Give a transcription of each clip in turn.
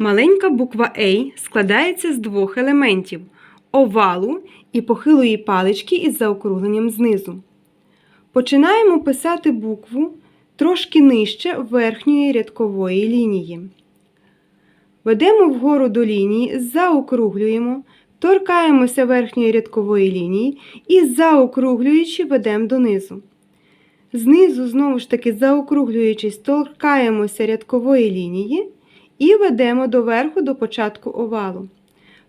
Маленька буква A складається з двох елементів овалу і похилої палички із заокругленням знизу. Починаємо писати букву трошки нижче верхньої рядкової лінії. Ведемо вгору до лінії, заокруглюємо, торкаємося верхньої рядкової лінії і заокруглюючи ведемо донизу. Знизу, знову ж таки, заокруглюючись, торкаємося рядкової лінії і ведемо до верху до початку овалу.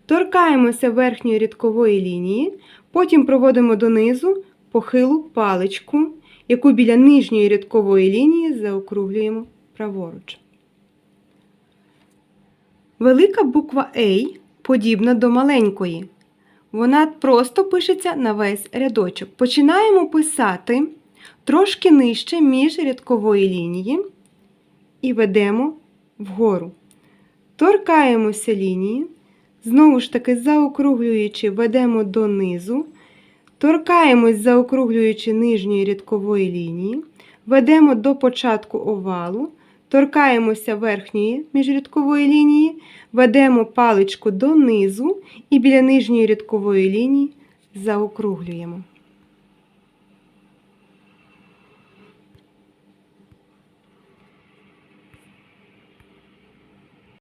Торкаємося верхньої рядкової лінії, потім проводимо донизу похилу паличку, яку біля нижньої рядкової лінії заокруглюємо праворуч. Велика буква A подібна до маленької. Вона просто пишеться на весь рядочок. Починаємо писати трошки нижче між рядкової лінії і ведемо вгору. Торкаємося лінії, знову ж таки, заокруглюючи, ведемо донизу. Торкаємось, заокруглюючи нижньої рядкової лінії, ведемо до початку овалу, торкаємося верхньої міжрядкової лінії, ведемо паличку донизу і біля нижньої рядкової лінії заокруглюємо.